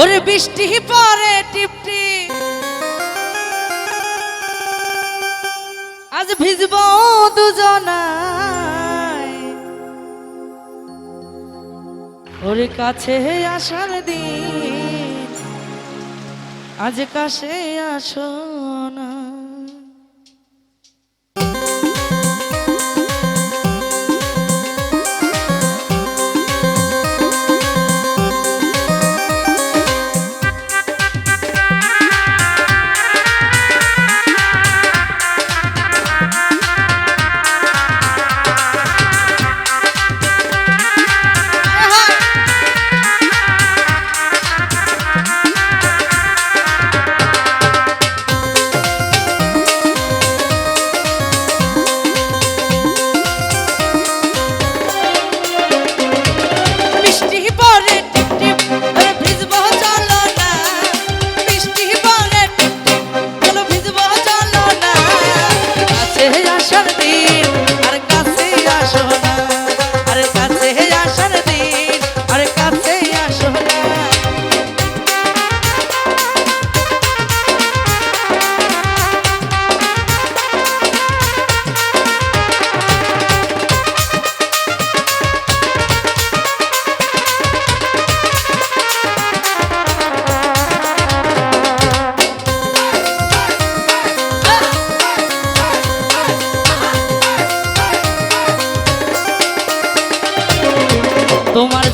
ওরে বৃষ্টি পরে টিপটি। আজ ভিজব দুজনায় ওর কাছে আসার দিন আজ কাছে আসো।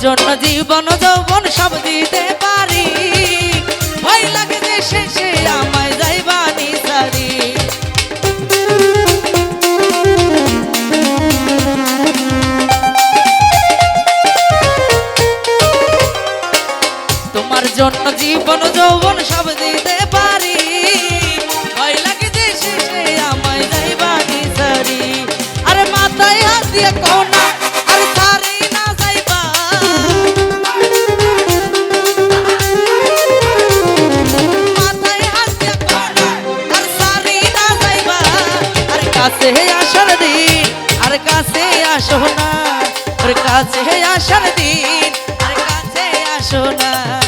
জন্য জীবন, যৌবন সব দিতে পারি। ভয় লাগে যে শেষে আমায় যাইবানি সারি তোমার জন্য জীবন, যৌবন সব কাছে আসার দিন আর কাছে আসো না।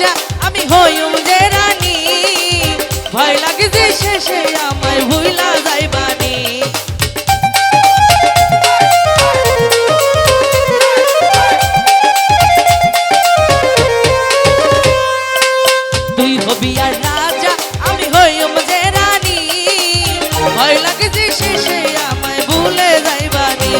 রাজা আমি হইম যে রানী। ভয় লাগে যে শেষে আমায় ভুইলা যাইবানি তুই হবি আর রাজা, আমি হইম যে রানী। ভয় লাগে যে শেষে আমায় ভুলে যাইবানি